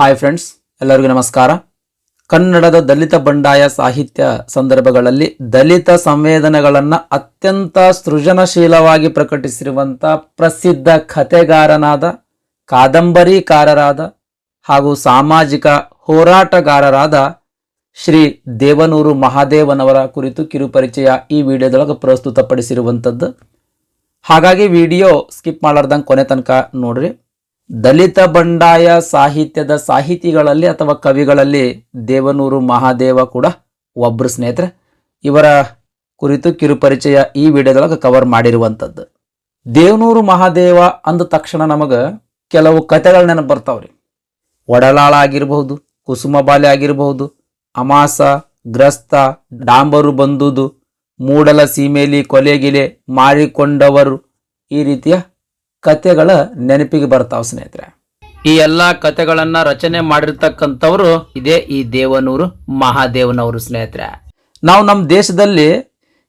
Hi friends ಎಲ್ಲರಿಗೂ ನಮಸ್ಕಾರ. ಕನ್ನಡದ ದಲಿತ ಬಂಡಾಯ ಸಾಹಿತ್ಯ ಸಂದರ್ಭಗಳಲ್ಲಿ ದಲಿತ ಸಂವೇದನೆಗಳನ್ನು ಅತ್ಯಂತ ಸೃಜನಶೀಲವಾಗಿ ಪ್ರಕಟಿಸಿರುವಂಥ ಪ್ರಸಿದ್ಧ ಕಥೆಗಾರನಾದ, ಕಾದಂಬರಿಕಾರರಾದ ಹಾಗೂ ಸಾಮಾಜಿಕ ಹೋರಾಟಗಾರರಾದ ಶ್ರೀ ದೇವನೂರು ಮಹಾದೇವನವರ ಕುರಿತು ಕಿರುಪರಿಚಯ ಈ ವಿಡಿಯೋದೊಳಗೆ ಪ್ರಸ್ತುತಪಡಿಸಿರುವಂಥದ್ದು ಹಾಗಾಗಿ ವಿಡಿಯೋ ಸ್ಕಿಪ್ ಮಾಡಲಾರ್ದಂಗೆ ಕೊನೆ ತನಕ ನೋಡ್ರಿ. ದಲಿತ ಬಂಡಾಯ ಸಾಹಿತ್ಯದ ಸಾಹಿತಿಗಳಲ್ಲಿ ಅಥವಾ ಕವಿಗಳಲ್ಲಿ ದೇವನೂರು ಮಹಾದೇವ ಕೂಡ ಒಬ್ಬರು ಸ್ನೇಹಿತರೆ. ಇವರ ಕುರಿತು ಕಿರುಪರಿಚಯ ಈ ವಿಡಿಯೋದೊಳಗೆ ಕವರ್ ಮಾಡಿರುವಂಥದ್ದು. ದೇವನೂರು ಮಹಾದೇವ ಅಂದ ತಕ್ಷಣ ನಮಗೆ ಕೆಲವು ಕಥೆಗಳು ನೆನಪು ಬರ್ತಾವ್ರಿ ಒಡಲಾಳ ಆಗಿರಬಹುದು ಕುಸುಮಬಾಲೆ ಆಗಿರಬಹುದು, ಅಮಾಸ, ಗ್ರಸ್ತ, ಡಾಂಬರು ಬಂದುದು, ಮೂಡಲ ಸೀಮೆಲಿ ಕೊಲೆಗಿಲೆ ಮಾರಿಕೊಂಡವರು ಈ ರೀತಿಯ ಕತೆಗಳ ನೆನಪಿಗೆ ಬರ್ತಾವ ಸ್ನೇಹಿತರೆ. ಈ ಎಲ್ಲಾ ಕತೆಗಳನ್ನ ರಚನೆ ಮಾಡಿರ್ತಕ್ಕಂಥವ್ರು ಇದೇ ಈ ದೇವನೂರು ಮಹಾದೇವನವರು ಸ್ನೇಹಿತರೆ. ನಾವು ನಮ್ಮ ದೇಶದಲ್ಲಿ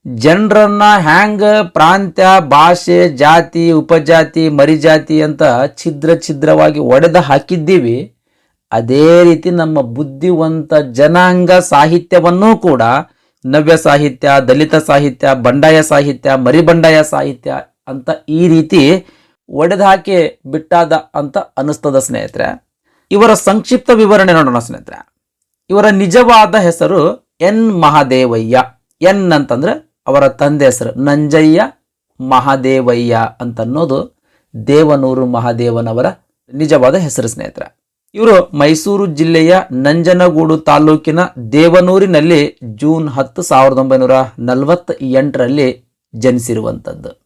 ಜನರನ್ನ ಹ್ಯಾಂಗ ಪ್ರಾಂತ್ಯ ಭಾಷೆ ಜಾತಿ ಉಪಜಾತಿ ಮರಿಜಾತಿ ಅಂತ ಛಿದ್ರ ಛಿದ್ರವಾಗಿ ಒಡೆದ ಹಾಕಿದ್ದೀವಿ ಅದೇ ರೀತಿ ನಮ್ಮ ಬುದ್ಧಿವಂತ ಜನಾಂಗ ಸಾಹಿತ್ಯವನ್ನೂ ಕೂಡ ನವ್ಯ ಸಾಹಿತ್ಯ ದಲಿತ ಸಾಹಿತ್ಯ ಬಂಡಾಯ ಸಾಹಿತ್ಯ ಮರಿಬಂಡಾಯ ಸಾಹಿತ್ಯ ಅಂತ ಈ ರೀತಿ ಒಡೆದು ಹಾಕಿ ಬಿಟ್ಟಾದ ಅಂತ ಅನಿಸ್ತದ ಸ್ನೇಹಿತರೆ. ಇವರ ಸಂಕ್ಷಿಪ್ತ ವಿವರಣೆ ನೋಡೋಣ ಸ್ನೇಹಿತರೆ. ಇವರ ನಿಜವಾದ ಹೆಸರು ಎನ್ ಮಹಾದೇವಯ್ಯ. ಎನ್ ಅಂತಂದ್ರೆ ಅವರ ತಂದೆ ಹೆಸರು ನಂಜಯ್ಯ ಮಹಾದೇವಯ್ಯ ಅಂತ ಅನ್ನೋದು ದೇವನೂರು ಮಹಾದೇವನವರ ನಿಜವಾದ ಹೆಸರು ಸ್ನೇಹಿತರೆ. ಇವರು ಮೈಸೂರು ಜಿಲ್ಲೆಯ ನಂಜನಗೂಡು ತಾಲೂಕಿನ ದೇವನೂರಿನಲ್ಲಿ ಜೂನ್ ಹತ್ತು ಸಾವಿರದ ಒಂಬೈನೂರ ನಲವತ್ತ ಎಂಟರಲ್ಲಿ ಜನಿಸಿರುವಂಥದ್ದು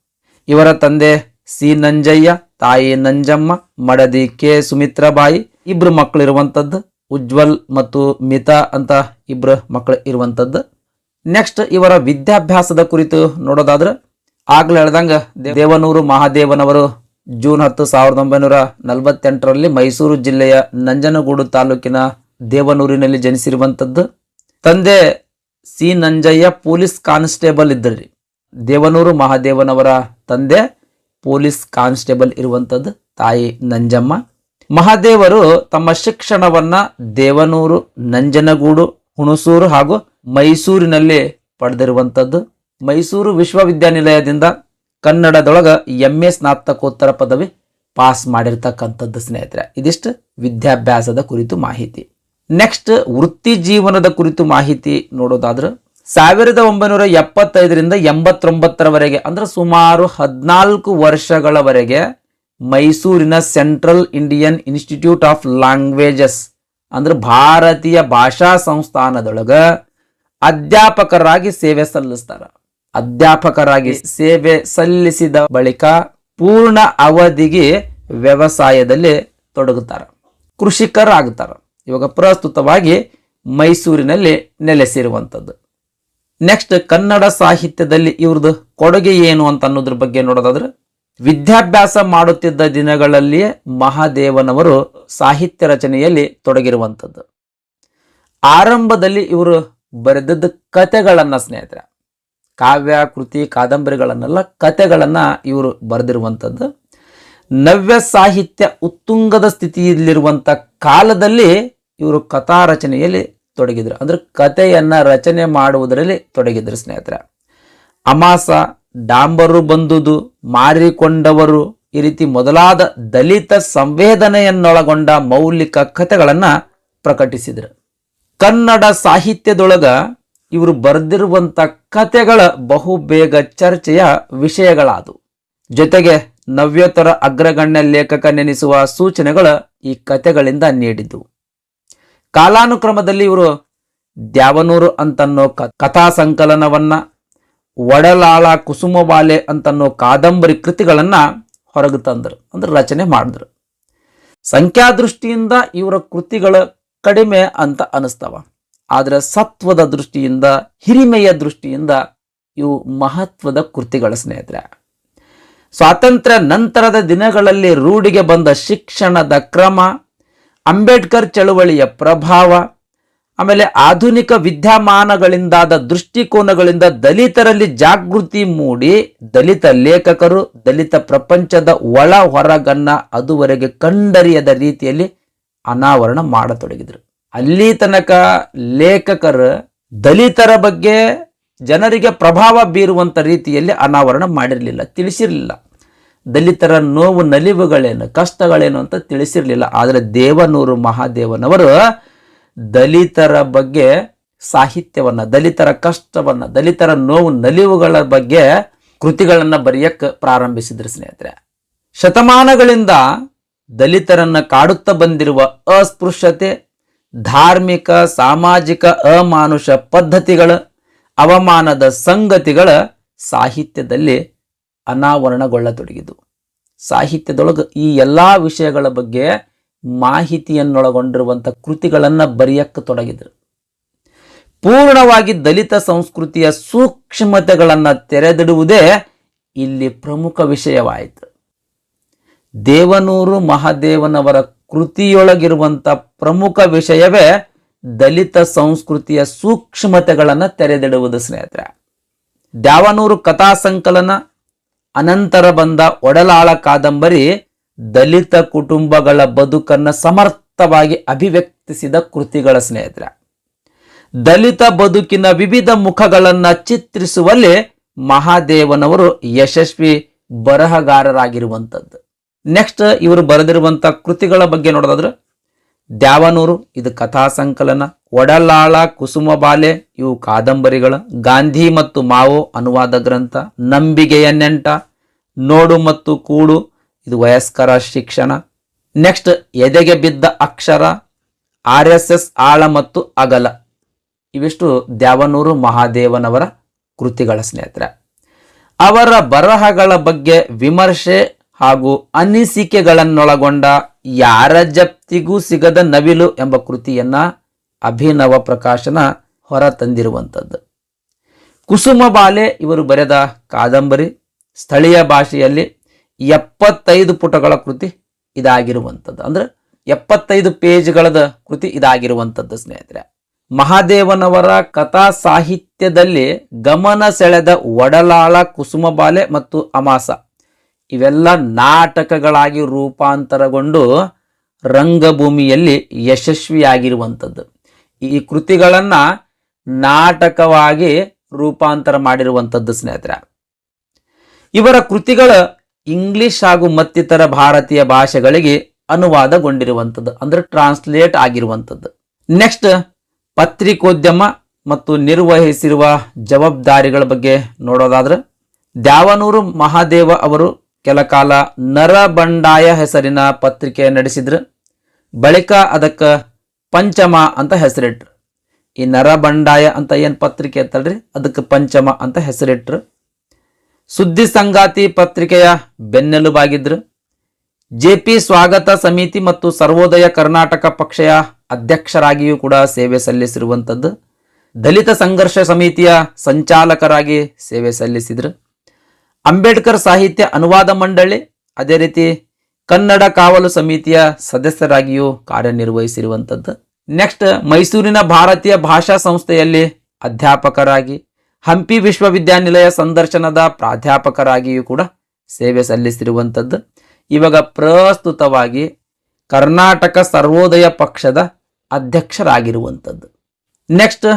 ಇವರ ತಂದೆ ಸಿ ನಂಜಯ್ಯ, ತಾಯಿ ನಂಜಮ್ಮ, ಮಡದಿ ಕೆ ಸುಮಿತ್ರಾಬಾಯಿ, ಇಬ್ರು ಮಕ್ಕಳು ಇರುವಂಥದ್ದು ಉಜ್ವಲ್ ಮತ್ತು ಮಿತಾ ಅಂತ ಇಬ್ರು ಮಕ್ಕಳು ಇರುವಂಥದ್ದು ನೆಕ್ಸ್ಟ್ ಇವರ ವಿದ್ಯಾಭ್ಯಾಸದ ಕುರಿತು ನೋಡೋದಾದ್ರೆ, ಆಗ್ಲೇ ಹೇಳ್ದಂಗ ದೇವನೂರು ಮಹಾದೇವನವರು ಜೂನ್ ಹತ್ತು ಸಾವಿರದ ಒಂಬೈನೂರ ನಲವತ್ತೆಂಟರಲ್ಲಿ ಮೈಸೂರು ಜಿಲ್ಲೆಯ ನಂಜನಗೂಡು ತಾಲೂಕಿನ ದೇವನೂರಿನಲ್ಲಿ ಜನಿಸಿರುವಂಥದ್ದು ತಂದೆ ಸಿ ನಂಜಯ್ಯ ಪೊಲೀಸ್ ಕಾನ್ಸ್ಟೇಬಲ್ ಇದ್ದರು ದೇವನೂರು ಮಹಾದೇವನವರ ತಂದೆ ಪೊಲೀಸ್ ಕಾನ್ಸ್ಟೇಬಲ್ ಇರುವಂಥದ್ದು ತಾಯಿ ನಂಜಮ್ಮ. ಮಹಾದೇವರು ತಮ್ಮ ಶಿಕ್ಷಣವನ್ನ ದೇವನೂರು, ನಂಜನಗೂಡು, ಹುಣಸೂರು ಹಾಗೂ ಮೈಸೂರಿನಲ್ಲಿ ಪಡೆದಿರುವಂಥದ್ದು ಮೈಸೂರು ವಿಶ್ವವಿದ್ಯಾನಿಲಯದಿಂದ ಕನ್ನಡದೊಳಗ ಎಂ ಎ ಸ್ನಾತಕೋತ್ತರ ಪದವಿ ಪಾಸ್ ಮಾಡಿರ್ತಕ್ಕಂಥದ್ದು ಸ್ನೇಹಿತರೆ. ಇದಿಷ್ಟು ವಿದ್ಯಾಭ್ಯಾಸದ ಕುರಿತು ಮಾಹಿತಿ. ನೆಕ್ಸ್ಟ್ ವೃತ್ತಿ ಜೀವನದ ಕುರಿತು ಮಾಹಿತಿ ನೋಡೋದಾದ್ರೆ ಸಾವಿರದ ಒಂಬೈನೂರ ಎಪ್ಪತ್ತೈದರಿಂದ ಎಂಬತ್ತೊಂಬತ್ತರವರೆಗೆ, ಅಂದರೆ ಸುಮಾರು ಹದಿನಾಲ್ಕು ವರ್ಷಗಳವರೆಗೆ ಮೈಸೂರಿನ Central Indian Institute of Languages, ಅಂದ್ರೆ ಭಾರತೀಯ ಭಾಷಾ ಸಂಸ್ಥಾನದೊಳಗೆ ಅಧ್ಯಾಪಕರಾಗಿ ಸೇವೆ ಸಲ್ಲಿಸ್ತಾರ. ಅಧ್ಯಾಪಕರಾಗಿ ಸೇವೆ ಸಲ್ಲಿಸಿದ ಬಳಿಕ ಪೂರ್ಣ ಅವಧಿಗೆ ವ್ಯವಸಾಯದಲ್ಲಿ ತೊಡಗುತ್ತಾರ ಕೃಷಿಕರಾಗುತ್ತಾರ ಇವಾಗ ಪ್ರಸ್ತುತವಾಗಿ ಮೈಸೂರಿನಲ್ಲಿ ನೆಲೆಸಿರುವಂಥದ್ದು. ನೆಕ್ಸ್ಟ್ ಕನ್ನಡ ಸಾಹಿತ್ಯದಲ್ಲಿ ಇವ್ರದ್ದು ಕೊಡುಗೆ ಏನು ಅಂತ ಅನ್ನೋದ್ರ ಬಗ್ಗೆ ನೋಡೋದಾದ್ರೆ, ವಿದ್ಯಾಭ್ಯಾಸ ಮಾಡುತ್ತಿದ್ದ ದಿನಗಳಲ್ಲಿಯೇ ಮಹಾದೇವನವರು ಸಾಹಿತ್ಯ ರಚನೆಯಲ್ಲಿ ತೊಡಗಿರುವಂಥದ್ದು. ಆರಂಭದಲ್ಲಿ ಇವರು ಬರೆದದ್ದು ಕತೆಗಳನ್ನು ಸ್ನೇಹಿತರೆ. ಕಾವ್ಯ, ಕೃತಿ, ಕಾದಂಬರಿಗಳನ್ನೆಲ್ಲ ಕತೆಗಳನ್ನ ಇವರು ಬರೆದಿರುವಂಥದ್ದು. ನವ್ಯ ಸಾಹಿತ್ಯ ಉತ್ತುಂಗದ ಸ್ಥಿತಿಯಲ್ಲಿರುವಂಥ ಕಾಲದಲ್ಲಿ ಇವರು ಕಥಾ ರಚನೆಯಲ್ಲಿ ತೊಡಗಿದ್ರು. ಅಂದ್ರೆ ಕಥೆಯನ್ನ ರಚನೆ ಮಾಡುವುದರಲ್ಲಿ ತೊಡಗಿದ್ರು ಸ್ನೇಹಿತರೆ. ಅಮಾಸ, ಡಾಂಬರು ಬಂದುದು, ಮಾರಿಕೊಂಡವರು ಈ ರೀತಿ ಮೊದಲಾದ ದಲಿತ ಸಂವೇದನೆಯನ್ನೊಳಗೊಂಡ ಮೌಲಿಕ ಕಥೆಗಳನ್ನ ಪ್ರಕಟಿಸಿದ್ರು. ಕನ್ನಡ ಸಾಹಿತ್ಯದೊಳಗ ಇವರು ಬರೆದಿರುವಂತ ಕಥೆಗಳ ಬಹುಬೇಗ ಚರ್ಚೆಯ ವಿಷಯಗಳಾದವು. ಜೊತೆಗೆ ನವ್ಯೋತ್ತರ ಅಗ್ರಗಣ್ಯ ಲೇಖಕ ನೆನೆಸುವ ಸೂಚನೆಗಳು ಈ ಕಥೆಗಳಿಂದ ನೀಡಿದ್ದವು ಕಾಲಾನುಕ್ರಮದಲ್ಲಿ ಇವರು ದ್ಯಾವನೂರು ಅಂತನ್ನೋ ಕಥಾ ಸಂಕಲನವನ್ನ ಒಡಲಾಳ ಕುಸುಮಬಾಲೆ ಅಂತನ್ನೋ ಕಾದಂಬರಿ ಕೃತಿಗಳನ್ನ ಹೊರಗೆ ತಂದರು ಅಂದ್ರೆ ರಚನೆ ಮಾಡಿದ್ರು. ಸಂಖ್ಯಾ ದೃಷ್ಟಿಯಿಂದ ಇವರ ಕೃತಿಗಳು ಕಡಿಮೆ ಅಂತ ಅನಿಸ್ತವ. ಆದರೆ ಸತ್ವದ ದೃಷ್ಟಿಯಿಂದ, ಹಿರಿಮೆಯ ದೃಷ್ಟಿಯಿಂದ ಇವು ಮಹತ್ವದ ಕೃತಿಗಳ ಸ್ನೇಹಿತರೆ. ಸ್ವಾತಂತ್ರ್ಯ ನಂತರದ ದಿನಗಳಲ್ಲಿ ರೂಢಿಗೆ ಬಂದ ಶಿಕ್ಷಣದ ಕ್ರಮ ಅಂಬೇಡ್ಕರ್ ಚಳುವಳಿಯ ಪ್ರಭಾವ, ಆಮೇಲೆ ಆಧುನಿಕ ವಿದ್ಯಮಾನಗಳಿಂದಾದ ದೃಷ್ಟಿಕೋನಗಳಿಂದ ದಲಿತರಲ್ಲಿ ಜಾಗೃತಿ ಮೂಡಿ ದಲಿತ ಲೇಖಕರು, ದಲಿತ ಪ್ರಪಂಚದ ಒಳ ಹೊರಗನ್ನ ಅದುವರೆಗೆ ಕಂಡರಿಯದ ರೀತಿಯಲ್ಲಿ ಅನಾವರಣ ಮಾಡತೊಡಗಿದ್ರು. ಅಲ್ಲಿ ತನಕ ಲೇಖಕರು ದಲಿತರ ಬಗ್ಗೆ ಜನರಿಗೆ ಪ್ರಭಾವ ಬೀರುವಂಥ ರೀತಿಯಲ್ಲಿ ಅನಾವರಣ ಮಾಡಿರಲಿಲ್ಲ, ತಿಳಿಸಿರಲಿಲ್ಲ. ದಲಿತರ ನೋವು, ನಲಿವುಗಳೇನು, ಕಷ್ಟಗಳೇನು ಅಂತ ತಿಳಿಸಿರಲಿಲ್ಲ. ಆದರೆ ದೇವನೂರು ಮಹಾದೇವನವರು ದಲಿತರ ಬಗ್ಗೆ ಸಾಹಿತ್ಯವನ್ನ, ದಲಿತರ ಕಷ್ಟವನ್ನ, ದಲಿತರ ನೋವು, ನಲಿವುಗಳ ಬಗ್ಗೆ ಕೃತಿಗಳನ್ನು ಬರೆಯಕ್ಕೆ ಪ್ರಾರಂಭಿಸಿದ್ರು ಸ್ನೇಹಿತರೆ. ಶತಮಾನಗಳಿಂದ ದಲಿತರನ್ನು ಕಾಡುತ್ತಾ ಬಂದಿರುವ ಅಸ್ಪೃಶ್ಯತೆ, ಧಾರ್ಮಿಕ, ಸಾಮಾಜಿಕ ಅಮಾನುಷ ಪದ್ಧತಿಗಳು, ಅವಮಾನದ ಸಂಗತಿಗಳ ಸಾಹಿತ್ಯದಲ್ಲಿ ಅನಾವರಣಗೊಳ್ಳತೊಡಗಿತು ಸಾಹಿತ್ಯದೊಳಗೆ ಈ ಎಲ್ಲ ವಿಷಯಗಳ ಬಗ್ಗೆ ಮಾಹಿತಿಯನ್ನೊಳಗೊಂಡಿರುವಂಥ ಕೃತಿಗಳನ್ನು ಬರೆಯಕ್ಕೆ ತೊಡಗಿದ್ರು ಪೂರ್ಣವಾಗಿ ದಲಿತ ಸಂಸ್ಕೃತಿಯ ಸೂಕ್ಷ್ಮತೆಗಳನ್ನು ತೆರೆದಿಡುವುದೇ ಇಲ್ಲಿ ಪ್ರಮುಖ ವಿಷಯವಾಯಿತು. ದೇವನೂರು ಮಹಾದೇವನವರ ಕೃತಿಯೊಳಗಿರುವಂಥ ಪ್ರಮುಖ ವಿಷಯವೇ ದಲಿತ ಸಂಸ್ಕೃತಿಯ ಸೂಕ್ಷ್ಮತೆಗಳನ್ನು ತೆರೆದಿಡುವುದು ಸ್ನೇಹಿತರೆ. ದ್ಯಾವನೂರು ಕಥಾ ಸಂಕಲನ ಅನಂತರ ಬಂದ ಒಡಲಾಳ ಕಾದಂಬರಿ ದಲಿತ ಕುಟುಂಬಗಳ ಬದುಕನ್ನು ಸಮರ್ಥವಾಗಿ ಅಭಿವ್ಯಕ್ತಿಸಿದ ಕೃತಿಗಳ ಸ್ನೇಹಿತರೆ. ದಲಿತ ಬದುಕಿನ ವಿವಿಧ ಮುಖಗಳನ್ನು ಚಿತ್ರಿಸುವಲ್ಲಿ ಮಹಾದೇವನವರು ಯಶಸ್ವಿ ಬರಹಗಾರರಾಗಿರುವಂಥದ್ದು ನೆಕ್ಸ್ಟ್ ಇವರು ಬರೆದಿರುವಂಥ ಕೃತಿಗಳ ಬಗ್ಗೆ ನೋಡೋದಾದ್ರೆ ದ್ಯಾವನೂರು, ಇದು ಕಥಾ ಸಂಕಲನ, ಒಡಲಾಳ ಕುಸುಮಬಾಲೆ ಇವು ಕಾದಂಬರಿಗಳ, ಗಾಂಧಿ ಮತ್ತು ಮಾವೋ ಅನುವಾದ ಗ್ರಂಥ, ನಂಬಿಗೆಯ ನೆಂಟ, ನೋಡು ಮತ್ತು ಕೂಡು, ಇದು ವಯಸ್ಕರ ಶಿಕ್ಷಣ. ನೆಕ್ಸ್ಟ್, ಎದೆಗೆ ಬಿದ್ದ ಅಕ್ಷರ, ಆರ್ ಎಸ್ ಎಸ್ ಆಳ ಮತ್ತು ಅಗಲ. ಇವಿಷ್ಟು ದ್ಯಾವನೂರು ಮಹಾದೇವನವರ ಕೃತಿಗಳ ಸ್ನೇಹಿತರೆ. ಅವರ ಬರಹಗಳ ಬಗ್ಗೆ ವಿಮರ್ಶೆ ಹಾಗೂ ಅನಿಸಿಕೆಗಳನ್ನೊಳಗೊಂಡ ಯಾರ ಜಪ್ತಿಗೂ ಸಿಗದ ನವಿಲು ಎಂಬ ಕೃತಿಯನ್ನ ಅಭಿನವ ಪ್ರಕಾಶನ ಹೊರ ತಂದಿರುವಂಥದ್ದು. ಕುಸುಮ ಬಾಲೆ ಇವರು ಬರೆದ ಕಾದಂಬರಿ ಸ್ಥಳೀಯ ಭಾಷೆಯಲ್ಲಿ ಎಪ್ಪತ್ತೈದು ಪುಟಗಳ ಕೃತಿ ಇದಾಗಿರುವಂಥದ್ದು. ಅಂದ್ರೆ ಎಪ್ಪತ್ತೈದು ಪೇಜ್ಗಳದ ಕೃತಿ ಇದಾಗಿರುವಂಥದ್ದು ಸ್ನೇಹಿತರೆ. ಮಹಾದೇವನವರ ಕಥಾ ಸಾಹಿತ್ಯದಲ್ಲಿ ಗಮನ ಸೆಳೆದ ಒಡಲಾಳ ಕುಸುಮಬಾಲೆ ಮತ್ತು ಅಮಾಸ. ಇವೆಲ್ಲ ನಾಟಕಗಳಾಗಿ ರೂಪಾಂತರಗೊಂಡು ರಂಗಭೂಮಿಯಲ್ಲಿ ಯಶಸ್ವಿಯಾಗಿರುವಂಥದ್ದು. ಈ ಕೃತಿಗಳನ್ನು ನಾಟಕವಾಗಿ ರೂಪಾಂತರ ಮಾಡಿರುವಂಥದ್ದು ಸ್ನೇಹಿತರೆ. ಇವರ ಕೃತಿಗಳು ಇಂಗ್ಲಿಷ್ ಹಾಗೂ ಮತ್ತಿತರ ಭಾರತೀಯ ಭಾಷೆಗಳಿಗೆ ಅನುವಾದಗೊಂಡಿರುವಂಥದ್ದು, ಅಂದ್ರೆ ಟ್ರಾನ್ಸ್ಲೇಟ್ ಆಗಿರುವಂಥದ್ದು. ನೆಕ್ಸ್ಟ್, ಪತ್ರಿಕೋದ್ಯಮ ಮತ್ತು ನಿರ್ವಹಿಸಿರುವ ಜವಾಬ್ದಾರಿಗಳ ಬಗ್ಗೆ ನೋಡೋದಾದ್ರೆ, ದ್ಯಾವನೂರು ಮಹಾದೇವ ಅವರು ಕೆಲ ಕಾಲ ನರಬಂಡಾಯ ಹೆಸರಿನ ಪತ್ರಿಕೆ ನಡೆಸಿದ್ರು. ಬಳಿಕ ಅದಕ್ಕೆ ಪಂಚಮ ಅಂತ ಹೆಸರಿಟ್ರು. ಈ ನರಬಂಡಾಯ ಅಂತ ಏನು ಪತ್ರಿಕೆ ಅಂತಲ್ರಿ? ಅದಕ್ಕೆ ಪಂಚಮ ಅಂತ ಹೆಸರಿಟ್ರು. ಸುದ್ದಿ ಸಂಗಾತಿ ಪತ್ರಿಕೆಯ ಬೆನ್ನೆಲುಬಾಗಿದ್ರು. ಜೆ ಪಿ ಸ್ವಾಗತ ಸಮಿತಿ ಮತ್ತು ಸರ್ವೋದಯ ಕರ್ನಾಟಕ ಪಕ್ಷಯ ಅಧ್ಯಕ್ಷರಾಗಿಯೂ ಕೂಡ ಸೇವೆ ಸಲ್ಲಿಸಿರುವಂಥದ್ದು ದಲಿತ ಸಂಘರ್ಷ ಸಮಿತಿಯ ಸಂಚಾಲಕರಾಗಿ ಸೇವೆ ಸಲ್ಲಿಸಿದ್ರು. ಅಂಬೇಡ್ಕರ್ ಸಾಹಿತ್ಯ ಅನುವಾದ ಮಂಡಳಿ, ಅದೇ ರೀತಿ ಕನ್ನಡ ಕಾವಲು ಸಮಿತಿಯ ಸದಸ್ಯರಾಗಿಯೂ ಕಾರ್ಯನಿರ್ವಹಿಸಿರುವಂಥದ್ದು. ನೆಕ್ಸ್ಟ್ ಮೈಸೂರಿನ ಭಾರತೀಯ ಭಾಷಾ ಸಂಸ್ಥೆಯಲ್ಲಿ ಅಧ್ಯಾಪಕರಾಗಿ, ಹಂಪಿ ವಿಶ್ವವಿದ್ಯಾನಿಲಯ ಸಂದರ್ಶನದ ಪ್ರಾಧ್ಯಾಪಕರಾಗಿಯೂ ಕೂಡ ಸೇವೆ ಸಲ್ಲಿಸಿರುವಂಥದ್ದು. ಇವಾಗ ಪ್ರಸ್ತುತವಾಗಿ ಕರ್ನಾಟಕ ಸರ್ವೋದಯ ಪಕ್ಷದ ಅಧ್ಯಕ್ಷರಾಗಿರುವಂಥದ್ದು. ನೆಕ್ಸ್ಟ್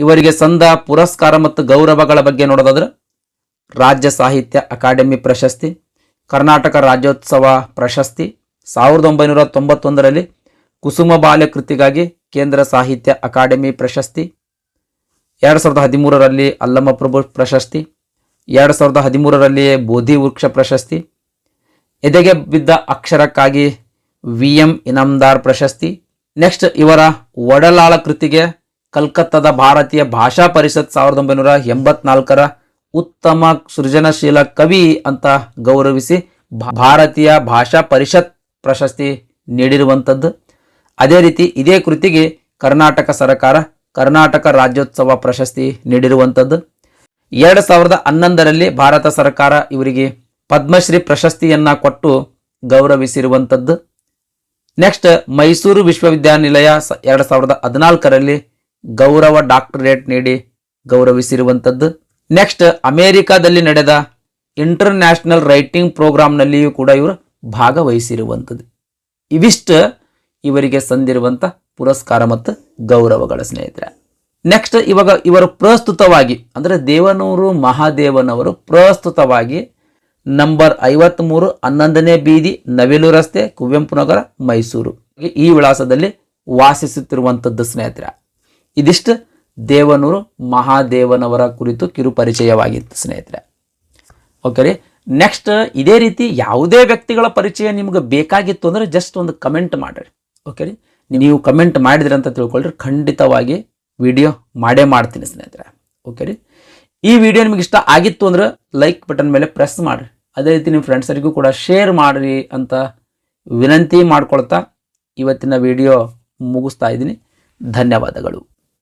ಇವರಿಗೆ ಸಂದ, ಪುರಸ್ಕಾರ ಮತ್ತು ಗೌರವಗಳ ಬಗ್ಗೆ ನೋಡೋದಾದ್ರೆ ರಾಜ್ಯ ಸಾಹಿತ್ಯ ಅಕಾಡೆಮಿ ಪ್ರಶಸ್ತಿ, ಕರ್ನಾಟಕ ರಾಜ್ಯೋತ್ಸವ ಪ್ರಶಸ್ತಿ, ಸಾವಿರದ ಒಂಬೈನೂರ ತೊಂಬತ್ತೊಂದರಲ್ಲಿ ಕುಸುಮ ಬಾಲ್ಯ ಕೃತಿಗಾಗಿ ಕೇಂದ್ರ ಸಾಹಿತ್ಯ ಅಕಾಡೆಮಿ ಪ್ರಶಸ್ತಿ, ಎರಡು ಸಾವಿರದ ಹದಿಮೂರರಲ್ಲಿ ಅಲ್ಲಮಪ್ರಭು ಪ್ರಶಸ್ತಿ, ಎರಡು ಸಾವಿರದ ಹದಿಮೂರರಲ್ಲಿ ಬೋಧಿ ವೃಕ್ಷ ಪ್ರಶಸ್ತಿ, ಎದೆಗೆ ಬಿದ್ದ ಅಕ್ಷರಕ್ಕಾಗಿ ವಿ ಎಂ ಇನಾಮ್ದಾರ್ ಪ್ರಶಸ್ತಿ, ನೆಕ್ಸ್ಟ್ ಇವರ ಒಡಲಾಳ ಕೃತಿಗೆ ಕಲ್ಕತ್ತಾದ ಭಾರತೀಯ ಭಾಷಾ ಪರಿಷತ್ ಸಾವಿರದ ಒಂಬೈನೂರ ಎಂಬತ್ನಾಲ್ಕರ ಉತ್ತಮ ಸೃಜನಶೀಲ ಕವಿ ಅಂತ ಗೌರವಿಸಿ ಭಾರತೀಯ ಭಾಷಾ ಪರಿಷತ್ ಪ್ರಶಸ್ತಿ ನೀಡಿರುವಂಥದ್ದು ಅದೇ ರೀತಿ ಇದೇ ಕೃತಿಗೆ ಕರ್ನಾಟಕ ಸರ್ಕಾರ ಕರ್ನಾಟಕ ರಾಜ್ಯೋತ್ಸವ ಪ್ರಶಸ್ತಿ ನೀಡಿರುವಂಥದ್ದು ಎರಡು ಸಾವಿರದ ಹನ್ನೊಂದರಲ್ಲಿ ಭಾರತ ಸರ್ಕಾರ ಇವರಿಗೆ ಪದ್ಮಶ್ರೀ ಪ್ರಶಸ್ತಿಯನ್ನ ಕೊಟ್ಟು ಗೌರವಿಸಿರುವಂಥದ್ದು ನೆಕ್ಸ್ಟ್ ಮೈಸೂರು ವಿಶ್ವವಿದ್ಯಾನಿಲಯ ಎರಡು ಸಾವಿರದ ಹದಿನಾಲ್ಕರಲ್ಲಿ ಗೌರವ ಡಾಕ್ಟರೇಟ್ ನೀಡಿ ಗೌರವಿಸಿರುವಂಥದ್ದು ನೆಕ್ಸ್ಟ್ ಅಮೆರಿಕಾದಲ್ಲಿ ನಡೆದ ಇಂಟರ್ ನ್ಯಾಷನಲ್ ರೈಟಿಂಗ್ ಪ್ರೋಗ್ರಾಂನಲ್ಲಿಯೂ ಕೂಡ ಇವರು ಭಾಗವಹಿಸಿರುವಂಥದ್ದು. ಇವಿಷ್ಟು ಇವರಿಗೆ ಸಂದಿರುವಂಥ ಪುರಸ್ಕಾರ ಮತ್ತು ಗೌರವಗಳ ಸ್ನೇಹಿತರೆ. ನೆಕ್ಸ್ಟ್ ಇವಾಗ ಇವರು ಪ್ರಸ್ತುತವಾಗಿ, ಅಂದರೆ ದೇವನೂರು ಮಹಾದೇವನವರು ಪ್ರಸ್ತುತವಾಗಿ ನಂಬರ್ ಐವತ್ತ್ಮೂರು ಹನ್ನೊಂದನೇ ಬೀದಿ ನವಿಲು ರಸ್ತೆ, ಕುವೆಂಪು ನಗರ, ಮೈಸೂರು. ಈ ವಿಳಾಸದಲ್ಲಿ ವಾಸಿಸುತ್ತಿರುವಂಥದ್ದು ಸ್ನೇಹಿತರೆ. ಇದಿಷ್ಟು ದೇವನೂರು ಮಹಾದೇವನವರ ಕುರಿತು ಕಿರು ಪರಿಚಯವಾಗಿತ್ತು ಸ್ನೇಹಿತರೆ. ಓಕೆ ರೀ? ನೆಕ್ಸ್ಟ್ ಇದೇ ರೀತಿ ಯಾವುದೇ ವ್ಯಕ್ತಿಗಳ ಪರಿಚಯ ನಿಮ್ಗೆ ಬೇಕಾಗಿತ್ತು ಅಂದರೆ ಜಸ್ಟ್ ಒಂದು ಕಮೆಂಟ್ ಮಾಡಿರಿ. ಓಕೆ ರೀ? ನೀವು ಕಮೆಂಟ್ ಮಾಡಿದ್ರಿ ಅಂತ ತಿಳ್ಕೊಳ್ರಿ. ಖಂಡಿತವಾಗಿ ವಿಡಿಯೋ ಮಾಡೇ ಮಾಡ್ತೀನಿ, ಸ್ನೇಹಿತರೆ. ಓಕೆ ರೀ? ಈ ವಿಡಿಯೋ ನಿಮ್ಗೆ ಇಷ್ಟ ಆಗಿತ್ತು ಅಂದ್ರೆ ಲೈಕ್ ಬಟನ್ ಮೇಲೆ ಪ್ರೆಸ್ ಮಾಡಿರಿ. ಅದೇ ರೀತಿ ನಿಮ್ಮ ಫ್ರೆಂಡ್ಸರಿಗೂ ಕೂಡ ಶೇರ್ ಮಾಡಿರಿ ಅಂತ ವಿನಂತಿ ಮಾಡ್ಕೊಳ್ತಾ ಇವತ್ತಿನ ವಿಡಿಯೋ ಮುಗಿಸ್ತಾ ಇದ್ದೀನಿ. ಧನ್ಯವಾದಗಳು.